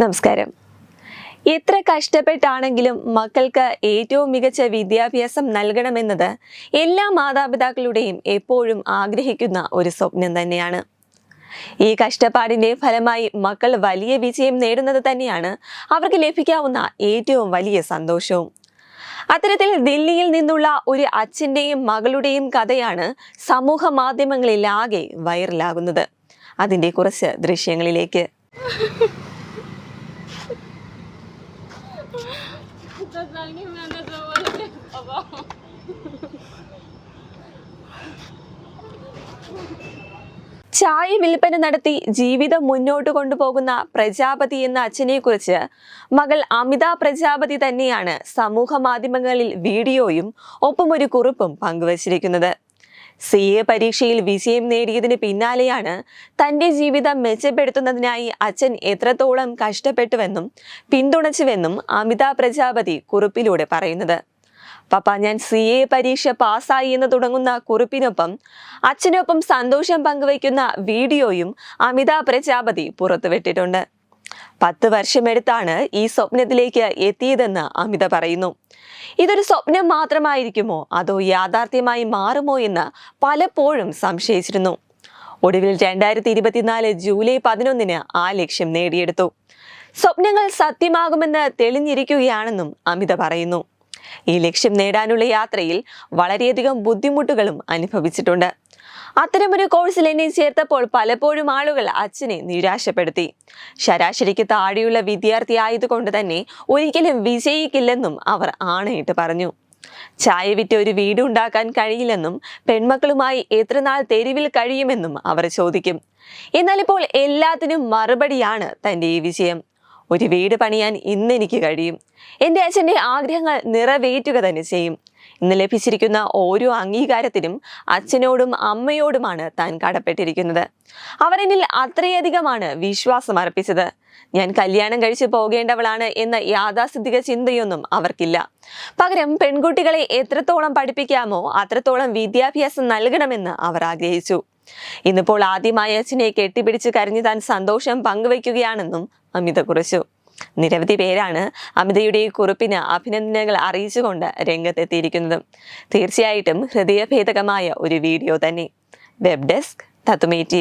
നമസ്കാരം. എത്ര കഷ്ടപ്പെട്ടാണെങ്കിലും മക്കൾക്ക് ഏറ്റവും മികച്ച വിദ്യാഭ്യാസം നൽകണമെന്നത് എല്ലാ മാതാപിതാക്കളുടെയും എപ്പോഴും ആഗ്രഹിക്കുന്ന ഒരു സ്വപ്നം തന്നെയാണ്. ഈ കഷ്ടപ്പാടിന്റെ ഫലമായി മക്കൾ വലിയ വിജയം നേടുന്നത് തന്നെയാണ് അവർക്ക് ലഭിക്കാവുന്ന ഏറ്റവും വലിയ സന്തോഷവും. അത്തരത്തിൽ ദില്ലിയിൽ നിന്നുള്ള ഒരു അച്ഛന്റെയും മകളുടെയും കഥയാണ് സമൂഹ മാധ്യമങ്ങളിലാകെ വൈറലാകുന്നത്. അതിന്റെ കുറച്ച് ദൃശ്യങ്ങളിലേക്ക്. ചായ വിൽപ്പന നടത്തി ജീവിതം മുന്നോട്ട് കൊണ്ടുപോകുന്ന പ്രജാപതി എന്ന അച്ഛനെക്കുറിച്ച് മകൾ അമിത പ്രജാപതി തന്നെയാണ് സമൂഹ മാധ്യമങ്ങളിൽ വീഡിയോയും ഒപ്പം ഒരു കുറിപ്പും പങ്കുവച്ചിരിക്കുന്നത്. സി എ പരീക്ഷയിൽ വിജയം നേടിയതിന് പിന്നാലെയാണ് തന്റെ ജീവിതം മെച്ചപ്പെടുത്തുന്നതിനായി അച്ഛൻ എത്രത്തോളം കഷ്ടപ്പെട്ടുവെന്നും പിന്തുണച്ചുവെന്നും അമിത പ്രജാപതി കുറിപ്പിലൂടെ പറയുന്നത്. പപ്പ ഞാൻ സി എ പരീക്ഷ പാസ്സായി എന്ന് തുടങ്ങുന്ന കുറിപ്പിനൊപ്പം അച്ഛനൊപ്പം സന്തോഷം പങ്കുവയ്ക്കുന്ന വീഡിയോയും അമിത പ്രജാപതി പുറത്തുവിട്ടിട്ടുണ്ട്. പത്ത് വർഷമെടുത്താണ് ഈ സ്വപ്നത്തിലേക്ക് എത്തിയതെന്ന് അമിത പറയുന്നു. ഇതൊരു സ്വപ്നം മാത്രമായിരിക്കുമോ? അതോ യാഥാർത്ഥ്യമായി മാറുമോ എന്ന് പലപ്പോഴും സംശയിച്ചിരുന്നു. ഒടുവിൽ രണ്ടായിരത്തി ഇരുപത്തിനാല് ജൂലൈ പതിനൊന്നിന് ആ ലക്ഷ്യം നേടിയെടുത്തു. സ്വപ്നങ്ങൾ സത്യമാകുമെന്ന് തെളിഞ്ഞിരിക്കുകയാണെന്നും അമിത പറയുന്നു. ഈ ലക്ഷ്യം നേടാനുള്ള യാത്രയിൽ വളരെയധികം ബുദ്ധിമുട്ടുകളും അനുഭവിച്ചിട്ടുണ്ട്. അത്തരമൊരു കോഴ്സിൽ എന്നെ ചേർത്തപ്പോൾ പലപ്പോഴും ആളുകൾ അച്ഛനെ നിരാശപ്പെടുത്തി. ശരാശരിക്ക് താഴെയുള്ള വിദ്യാർത്ഥി ആയതുകൊണ്ട് തന്നെ ഒരിക്കലും വിജയിക്കില്ലെന്നും അവർ ആണയിട്ട് പറഞ്ഞു. ചായ വിറ്റ് ഒരു വീട് ഉണ്ടാക്കാൻ കഴിയില്ലെന്നും പെൺമക്കളുമായി എത്ര നാൾ തെരുവിൽ കഴിയുമെന്നും അവർ ചോദിക്കും. എന്നാൽ ഇപ്പോൾ എല്ലാത്തിനും മറുപടിയാണ് തന്റെ ഈ വിജയം. ഒരു വീട് പണിയാൻ ഇന്ന് എനിക്ക് കഴിയും. എന്റെ അച്ഛന്റെ ആഗ്രഹങ്ങൾ നിറവേറ്റുക തന്നെ ചെയ്യും. ഇന്ന് ലഭിച്ചിരിക്കുന്ന ഓരോ അംഗീകാരത്തിനും അച്ഛനോടും അമ്മയോടുമാണ് താൻ കടപ്പെട്ടിരിക്കുന്നത്. അവർ എന്നിൽ അത്രയധികമാണ് വിശ്വാസം അർപ്പിച്ചത്. ഞാൻ കല്യാണം കഴിച്ചു പോകേണ്ടവളാണ് എന്ന യാഥാസ്ഥിതിക ചിന്തയൊന്നും അവർക്കില്ല. പകരം പെൺകുട്ടികളെ എത്രത്തോളം പഠിപ്പിക്കാമോ അത്രത്തോളം വിദ്യാഭ്യാസം നൽകണമെന്ന് അവർ ആഗ്രഹിച്ചു. ഇന്നിപ്പോൾ ആദ്യമായി അച്ഛനെ കെട്ടിപ്പിടിച്ച് കരഞ്ഞു താൻ സന്തോഷം പങ്കുവയ്ക്കുകയാണെന്നും അമിത കുറിച്ചു നിരവധി പേരാണ് അമിതയുടെ ഈ കുറിപ്പിന് അഭിനന്ദനങ്ങൾ അറിയിച്ചുകൊണ്ട് രംഗത്തെത്തിയിരിക്കുന്നത്. തീർച്ചയായിട്ടും ഹൃദയഭേദകമായ ഒരു വീഡിയോ തന്നെ. Web desk തത്തുമേ T